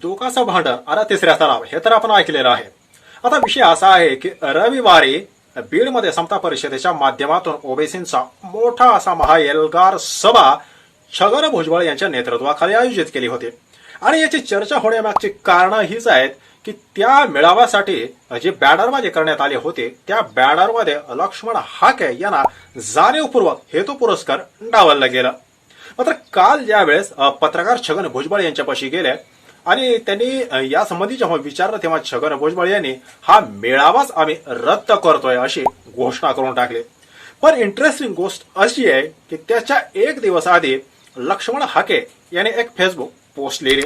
दुखाचं भांडण. आता तिसऱ्या तलाव. हे तर आपण ऐकलेलं आहे. आता विषय असा आहे की रविवारी बीडमध्ये समता परिषदेच्या माध्यमातून ओबीसींचा मोठा असा महाएल्गार सभा छगन भुजबळ यांच्या नेतृत्वाखाली आयोजित केली होती. आणि याची चर्चा होण्यामागची कारण हीच आहेत की त्या मेळाव्यासाठी जे बॅनरबाजी करण्यात आले होते त्या बॅनरमध्ये लक्ष्मण हाके यांना जाणीवपूर्वक हेतू पुरस्कार डावललं गेलं. मात्र काल ज्यावेळेस पत्रकार छगन भुजबळ यांच्यापाशी गेले आणि त्यांनी यासंबंधी जेव्हा विचारलं तेव्हा छगन भुजबळ यांनी हा मेळावाच आम्ही रद्द करतोय अशी घोषणा करून टाकली. पण इंटरेस्टिंग गोष्ट अशी आहे की त्याच्या एक दिवस आधी लक्ष्मण हाके याने एक फेसबुक पोस्ट लिहिली.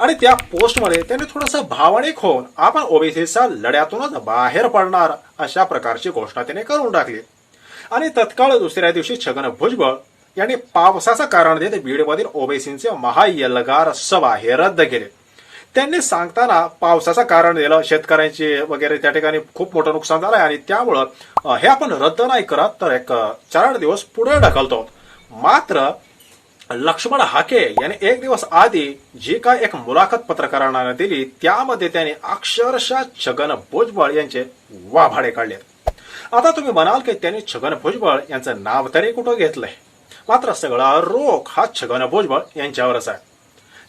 आणि त्या पोस्टमध्ये त्यांनी थोडंसं भावनिक होऊन आपण ओबीसीच्या लढ्यातूनच बाहेर पडणार अशा प्रकारची घोषणा त्याने करून टाकली. आणि तत्काळ दुसऱ्या दिवशी छगन भुजबळ यांनी पावसाचं कारण देत बीडमधील ओबीसींचे महायलगार सभा हे रद्द केले. त्यांनी सांगताना पावसाचं कारण दिलं शेतकऱ्यांचे वगैरे त्या ठिकाणी खूप मोठं नुकसान झालंय आणि त्यामुळं हे आपण रद्द नाही करत तर एक चार दिवस पुढे ढकलतो. मात्र लक्ष्मण हाके यांनी एक दिवस आधी जी काय एक मुलाखत पत्रकारांना दिली त्यामध्ये त्याने अक्षरशः छगन भुजबळ यांचे वाभाडे काढले आता तुम्ही म्हणाल की त्यांनी छगन भुजबळ यांचं नाव तरी कुठं घेतलंय? मात्र सगळा रोख हा छगन भुजबळ यांच्यावरच आहे.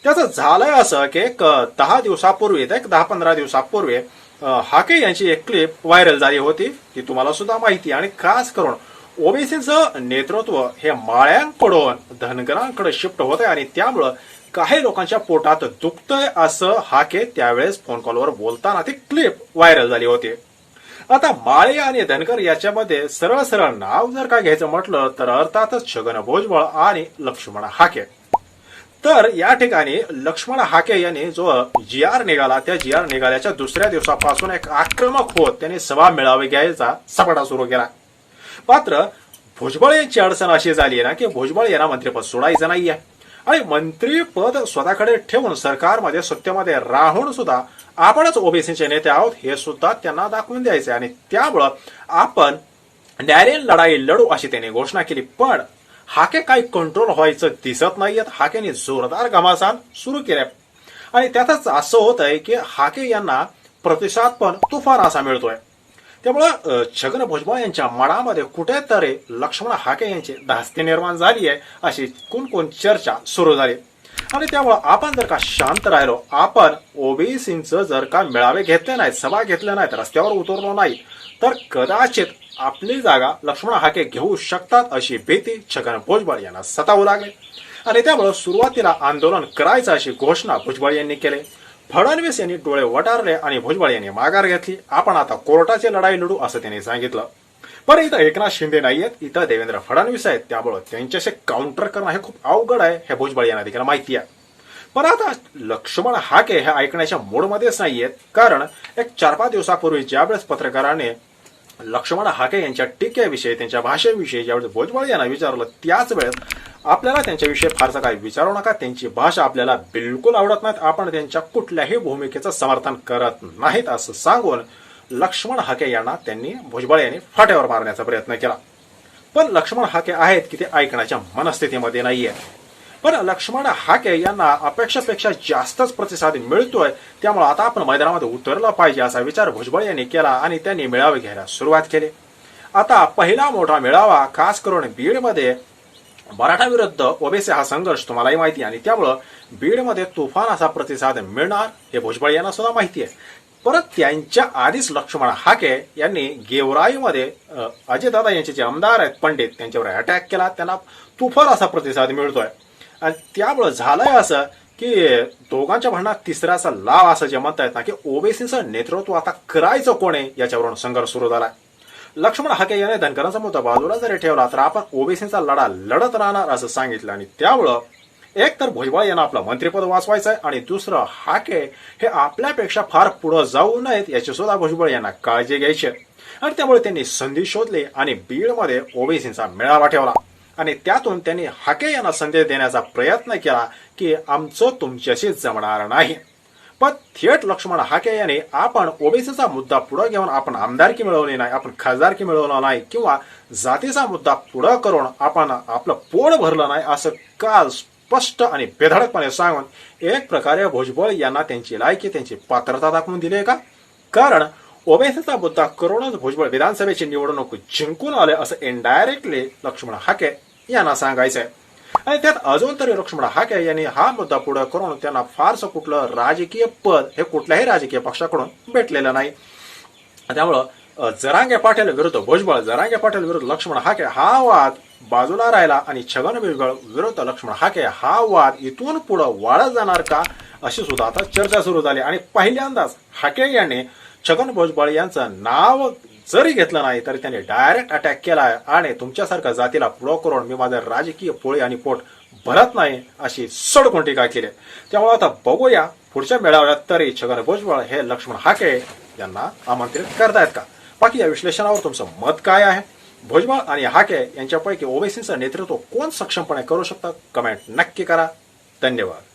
त्याचं झालंय असं की एक दहा दिवसापूर्वी एक दहा पंधरा दिवसापूर्वी हाके यांची एक क्लिप व्हायरल झाली होती. ती तुम्हाला सुद्धा माहिती आणि खास करून ओबीसीचं नेतृत्व हे माळ्यांकडून धनगरांकडे शिफ्ट होत आहे आणि त्यामुळं काही लोकांच्या पोटात दुखतंय असं हाके त्यावेळेस फोन कॉलवर बोलताना ती क्लिप व्हायरल झाली होती. आता माळे आणि धनकर याच्यामध्ये सरळ सरळ नाव जर का घ्यायचं म्हटलं तर अर्थातच छगन भोजबळ आणि लक्ष्मण हाके. तर या ठिकाणी लक्ष्मण हाके यांनी जो जी आर निघाला त्या जी आर निघाल्याच्या दुसऱ्या दिवसापासून एक आक्रमक होत त्यांनी सभा मेळावे घ्यायचा सपाटा सुरू केला. मात्र भुजबळ यांची अडचण अशी झाली आहे ना की भुजबळ यांना मंत्रिपद सोडायचं नाहीये. आणि मंत्रीपद स्वतःकडे ठेवून सरकारमध्ये सत्तेमध्ये राहून सुद्धा आपणच ओबीसीचे नेते आहोत हे सुद्धा त्यांना दाखवून द्यायचे आणि त्यामुळं आपण न्यायालयीन लढाई लढू अशी त्यांनी घोषणा केली. पण हाके काही कंट्रोल व्हायचं दिसत नाहीयेत. हाकेने जोरदार घमासान सुरू केल्या आणि त्यातच असं होत आहे की हाके यांना प्रतिसाद पण तुफान असा मिळतोय. त्यामुळं छगन भुजबळ यांच्या मनामध्ये कुठेतरी लक्ष्मण हाके यांची धास्ती निर्माण झाली आहे अशी कोण चर्चा सुरू झाली. आणि त्यामुळं आपण जर का शांत राहिलो आपण ओबीसीचं जर का मेळावे घेतले नाहीत सभा घेतल्या नाहीत रस्त्यावर उतरलो नाही तर कदाचित आपली जागा लक्ष्मण हाके घेऊ शकतात अशी भीती छगन भुजबळ यांना सतावू लागली. आणि त्यामुळं सुरुवातीला आंदोलन करायचं अशी घोषणा भुजबळ यांनी केली. फडणवीस यांनी डोळे वटारले आणि भुजबळ यांनी माघार घेतली. आपण आता कोर्टाची लढाई लढू असं त्यांनी सांगितलं. पण इथं एकनाथ शिंदे नाही आहेत इथं देवेंद्र फडणवीस आहेत. त्यामुळं त्यांच्याशी काउंटर करणं हे खूप अवघड आहे हे भुजबळ यांना देखील माहिती आहे. पण आता लक्ष्मण हाके हे ऐकण्याच्या मूडमध्येच नाहीयेत कारण एक चार पाच दिवसापूर्वी ज्यावेळेस पत्रकाराने लक्ष्मण हाके यांच्या टीकेविषयी त्यांच्या भाषेविषयी ज्यावेळेस भोजबळ यांना विचारलं त्याच वेळेस आपल्याला त्यांच्याविषयी फारसं काही विचारू नका. त्यांची भाषा आपल्याला बिलकुल आवडत नाहीत. आपण त्यांच्या कुठल्याही भूमिकेचं समर्थन करत नाहीत असं सांगून लक्ष्मण हाके यांना त्यांनी भुजबळ यांनी फाट्यावर मारण्याचा प्रयत्न केला. पण लक्ष्मण हाके आहेत की ते ऐकण्याच्या मनस्थितीमध्ये नाहीये पण लक्ष्मण हाके यांना अपेक्षेपेक्षा जास्तच प्रतिसाद मिळतोय त्यामुळे आता आपण मैदानामध्ये उतरलं पाहिजे असा विचार भुजबळ यांनी केला आणि त्यांनी मेळावे घ्यायला सुरुवात केली. आता पहिला मोठा मेळावा खास करून बीडमध्ये मराठा विरुद्ध ओबीसी हा संघर्ष तुम्हालाही माहिती आहे आणि त्यामुळं बीडमध्ये तुफान असा प्रतिसाद मिळणार हे भुजबळ यांना सुद्धा माहिती आहे. परत त्यांच्या आधीच लक्ष्मण हाके यांनी गेवराईमध्ये अजयदादा यांचे जे आमदार आहेत पंडित त्यांच्यावर अटॅक केला. त्यांना तुफार असा प्रतिसाद मिळतोय. आणि त्यामुळं झालंय असं की दोघांच्या भांडणात तिसऱ्याचा लाव असं जे म्हणतायत ना की ओबीसीचं नेतृत्व आता करायचं कोण आहे याच्यावरून संघर्ष सुरू झालाय. लक्ष्मण हाके याने धनकरांचा मुद्दा बाजूला जरी ठेवला तर आपण ओबीसीचा लढा लढत राहणार असं सांगितलं. आणि त्यामुळं एक तर भुजबळ यांना आपलं मंत्रिपद वाचवायचं आहे आणि दुसरं हाके हे आपल्यापेक्षा फार पुढं जाऊ नयेत याची सुद्धा भुजबळ यांना काळजी घ्यायची आणि त्यामुळे त्यांनी संधी शोधली आणि बीडमध्ये ओबीसीचा मेळावा ठेवला. आणि त्यातून त्यांनी हाके यांना संदेश देण्याचा प्रयत्न केला की आमचं तुमच्याशी जमणार नाही. पण थेट लक्ष्मण हाके यांनी आपण ओबीसीचा मुद्दा पुढे घेऊन आपण आमदारकी मिळवली नाही आपण खासदारकी मिळवला नाही किंवा जातीचा मुद्दा पुढं करून आपण आपलं पोट भरलं नाही असं काल स्पष्ट आणि बेधडकपणे सांगून एक प्रकारे भुजबळ यांना त्यांची लायकी त्यांची पात्रता दाखवून दिली आहे का? कारण ओबेसीचा मुद्दा करूनच भुजबळ विधानसभेची निवडणूक जिंकून आले असं इनडायरेक्टली लक्ष्मण हाके यांना सांगायचंय. आणि त्यात अजून तरी लक्ष्मण हाके यांनी हा मुद्दा पुढे करून त्यांना फारसं कुठलं राजकीय पद हे कुठल्याही राजकीय पक्षाकडून भेटलेलं नाही. त्यामुळं जरांगे पाटील विरुद्ध भुजबळ जरांगे पाटील विरुद्ध लक्ष्मण हाके हा वाद बाजूला राहिला आणि छगन भुजबळ विरुद्ध लक्ष्मण हाके हा वाद इथून पुढे वाढत जाणार का अशी सुद्धा आता चर्चा सुरू झाली. आणि पहिल्यांदाच हाके यांनी छगन भुजबळ यांचं नाव जरी घेतलं नाही तरी त्यांनी डायरेक्ट अटॅक केला आहे आणि तुमच्यासारख्या जातीला पुढं करून मी माझं राजकीय पोळी आणि पोट भरत नाही अशी सडकून टीका केली. त्यामुळे आता बघूया पुढच्या मेळाव्यात तरी छगन भुजबळ हे लक्ष्मण हाके यांना आमंत्रित करतायत का? बाकी या विश्लेषणावर तुमचं मत काय आहे? भुजबळ आणि हाके यांच्यापैकी ओबीसीचं नेतृत्व कोण सक्षमपणे करू शकतात कमेंट नक्की करा. धन्यवाद.